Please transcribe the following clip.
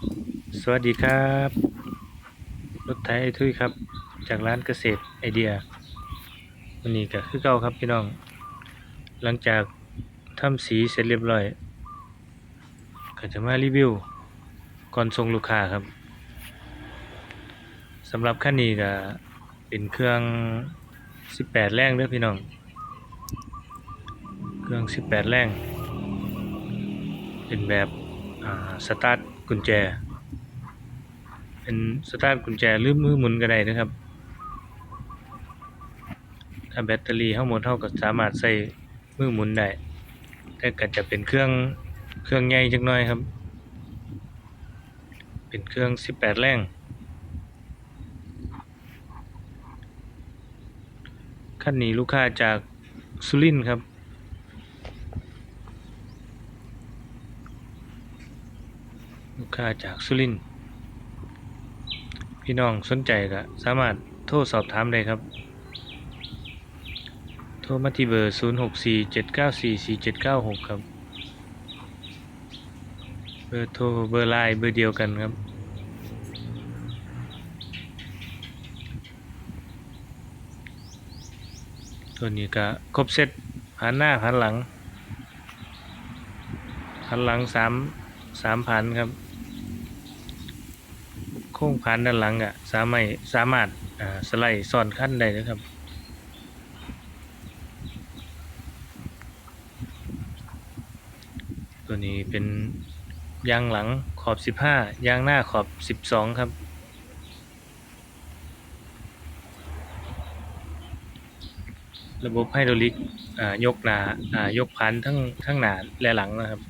สวัสดีครับ รถไถไอทุยครับ จากร้านเกษตรไอเดียวันนี้ก็คือเก่าครับพี่น้อง หลังจากทำสีเสร็จเรียบร้อย ก็จะมารีวิว ก่อนส่งลูกค้าครับสำหรับคันนี้ก็เป็นเครื่อง 18 แรงเด้อพี่น้อง เครื่อง 18 แรง เป็นแบบสตาร์ท กุญแจ เป็นสตาร์ทกุญแจหรือมือหมุนก็ได้นะครับ ถ้าแบตเตอรี่เฮาหมดเฮาก็สามารถใส่มือหมุนได้แต่ก็จะเป็นเครื่องเครื่องใหญ่จักหน่อยครับ เป็นเครื่อง 18 แรงคันนี้ลูกค้าจากสุรินครับ ลูกค้าจากสุรินทร์พี่น้องสนใจก็สามารถโทรสอบถามได้ครับ โทรมาที่เบอร์ 0647944796 ครับ เบอร์โทรเบอร์ไลน์เบอร์เดียวกันครับ ตัวนี้ก็ครบเซตหันหน้าหันหลังหันหลังสามสามพันครับ โค้งพันด้านหลังอะสามารถสามารถสไลด์ซ้อนขั้นได้นะครับตัวนี้เป็นยางหลังขอบ 15 ยางหน้าขอบ 12 ครับระบบไฮดรอลิกยกหนายกพันทั้งทั้งหนาและหลังนะครับ